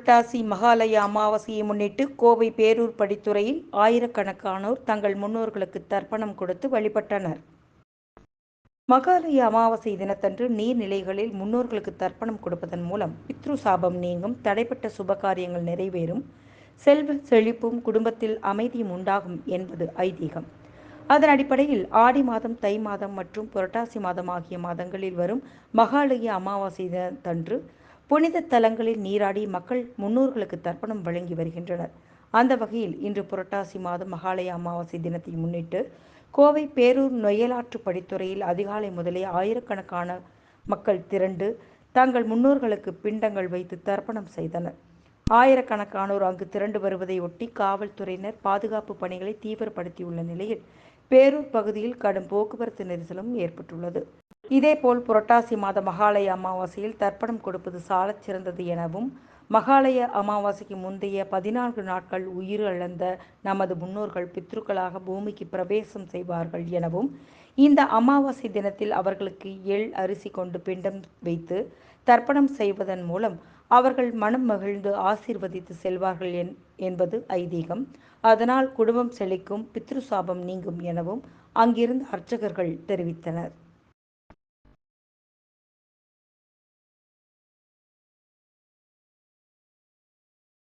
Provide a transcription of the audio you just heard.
புரட்டாசி மகாலய அமாவாசையை முன்னிட்டு கோவை பேரூர் படித்துறையில் ஆயிரக்கணக்கானோர் தங்கள் முன்னோர்களுக்கு தர்ப்பணம் கொடுத்து வழிபட்டனர். மகாலய அமாவாசை தினத்தன்று நீர்நிலைகளில் முன்னோர்களுக்கு தர்ப்பணம் கொடுப்பதன் மூலம் பித்ரு சாபம் நீங்கும் தடைப்பட்ட சுபகாரியங்கள் நிறைவேறும் செல்வ செழிப்பும் குடும்பத்தில் அமைதியும் உண்டாகும் என்பது ஐதீகம். அதன் அடிப்படையில் ஆடி மாதம் தை மாதம் மற்றும் புரட்டாசி மாதம் ஆகிய மாதங்களில் வரும் மகாலய அமாவாசை தினத்தன்று புனித தலங்களில் நீராடி மக்கள் முன்னோர்களுக்கு தர்ப்பணம் வழங்கி வருகின்றனர். அந்த வகையில் இன்று புரட்டாசி மாதம் மகாலய அமாவாசை தினத்தை முன்னிட்டு கோவை பேரூர் நொயலாற்று படித்துறையில் அதிகாலை முதலே ஆயிரக்கணக்கான மக்கள் திரண்டு தங்கள் முன்னோர்களுக்கு பிண்டங்கள் வைத்து தர்ப்பணம் செய்தனர். ஆயிரக்கணக்கானோர் அங்கு திரண்டு வருவதை ஒட்டி காவல்துறையினர் பாதுகாப்பு பணிகளை தீவிரப்படுத்தியுள்ள நிலையில் பேரூர் பகுதியில் கடும் போக்குவரத்து நெரிசலும் ஏற்பட்டுள்ளது. இதேபோல் புரட்டாசி மாத மகாலய அமாவாசையில் தர்ப்பணம் கொடுப்பது சாலச் சிறந்தது எனவும் மகாலய அமாவாசைக்கு முந்தைய பதினான்கு நாட்கள் உயிர் இழந்த நமது முன்னோர்கள் பித்ருக்களாக பூமிக்கு பிரவேசம் செய்வார்கள் எனவும் இந்த அமாவாசை தினத்தில் அவர்களுக்கு எள் அரிசி கொண்டு பிண்டம் வைத்து தர்ப்பணம் செய்வதன் மூலம் அவர்கள் மனம் மகிழ்ந்து ஆசீர்வதித்து செல்வார்கள் என் என்பது ஐதீகம். அதனால் குடும்பம் செழிக்கும் பித்ரு சாபம் நீங்கும் எனவும் அங்கிருந்து அர்ச்சகர்கள் தெரிவித்தனர்.